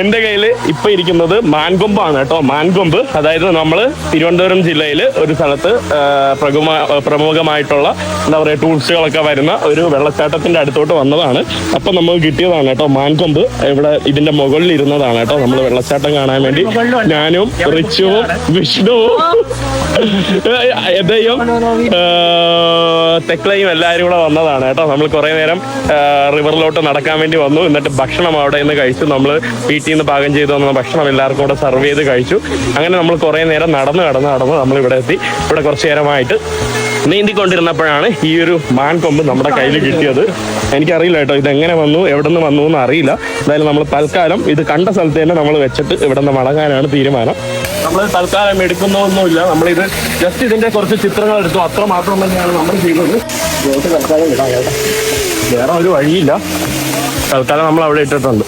എന്റെ കയ്യിൽ ഇപ്പൊ ഇരിക്കുന്നത് മാൻകൊമ്പാണ് കേട്ടോ. മാൻകൊമ്പ്. അതായത് നമ്മൾ തിരുവനന്തപുരം ജില്ലയിൽ ഒരു സ്ഥലത്ത് പ്രമുഖ പ്രമുഖമായിട്ടുള്ള എന്താ പറയുക ടൂറിസ്റ്റുകളൊക്കെ വരുന്ന ഒരു വെള്ളച്ചാട്ടത്തിന്റെ അടുത്തോട്ട് വന്നതാണ്. അപ്പൊ നമുക്ക് കിട്ടിയതാണ് കേട്ടോ മാൻകൊമ്പ്. ഇവിടെ ഇതിന്റെ മുകളിൽ ഇരുന്നതാണ് കേട്ടോ നമ്മൾ വെള്ളച്ചാട്ടം കാണാൻ വേണ്ടി. ഞാനും റിച്ചുവും വിഷ്ണുവും എതയും തെക്ലയും എല്ലാവരും കൂടെ വന്നതാണ് കേട്ടോ. നമ്മൾ കുറെ നേരം റിവറിലോട്ട് നടക്കാൻ വേണ്ടി വന്നു. എന്നിട്ട് ഭക്ഷണം അവിടെ നിന്ന് കഴിച്ചു നമ്മൾ വീട്ടിൽ നിന്ന് പാകം ചെയ്തു വന്ന ഭക്ഷണം എല്ലാവർക്കും കൂടെ സെർവ് ചെയ്ത് കഴിച്ചു. അങ്ങനെ നമ്മൾ കുറെ നേരം നടന്ന് നടന്ന് നടന്ന് നമ്മൾ ഇവിടെ എത്തി. ഇവിടെ കുറച്ച് നേരമായിട്ട് നീന്തിക്കൊണ്ടിരുന്നപ്പോഴാണ് ഈ ഒരു മാൻകൊമ്പ് നമ്മുടെ കയ്യിൽ കിട്ടിയത്. എനിക്കറിയില്ല കേട്ടോ ഇത് എങ്ങനെ വന്നു എവിടെ നിന്ന് വന്നു എന്ന് അറിയില്ല. എന്തായാലും നമ്മൾ തൽക്കാലം ഇത് കണ്ട സ്ഥലത്ത് തന്നെ നമ്മൾ വെച്ചിട്ട് ഇവിടെ നിന്ന് മടങ്ങാനാണ് തീരുമാനം. നമ്മൾ തൽക്കാലം എടുക്കുന്നൊന്നുമില്ല നമ്മളിത് ജസ്റ്റ് ഇതിന്റെ കുറച്ച് ചിത്രങ്ങൾ എടുത്തു. അത്ര മാത്രം തന്നെയാണ് നമ്മൾ കേട്ടോ വേറെ ഒരു വഴിയില്ല. തൽക്കാലം നമ്മൾ അവിടെ ഇട്ടിട്ടുണ്ട്.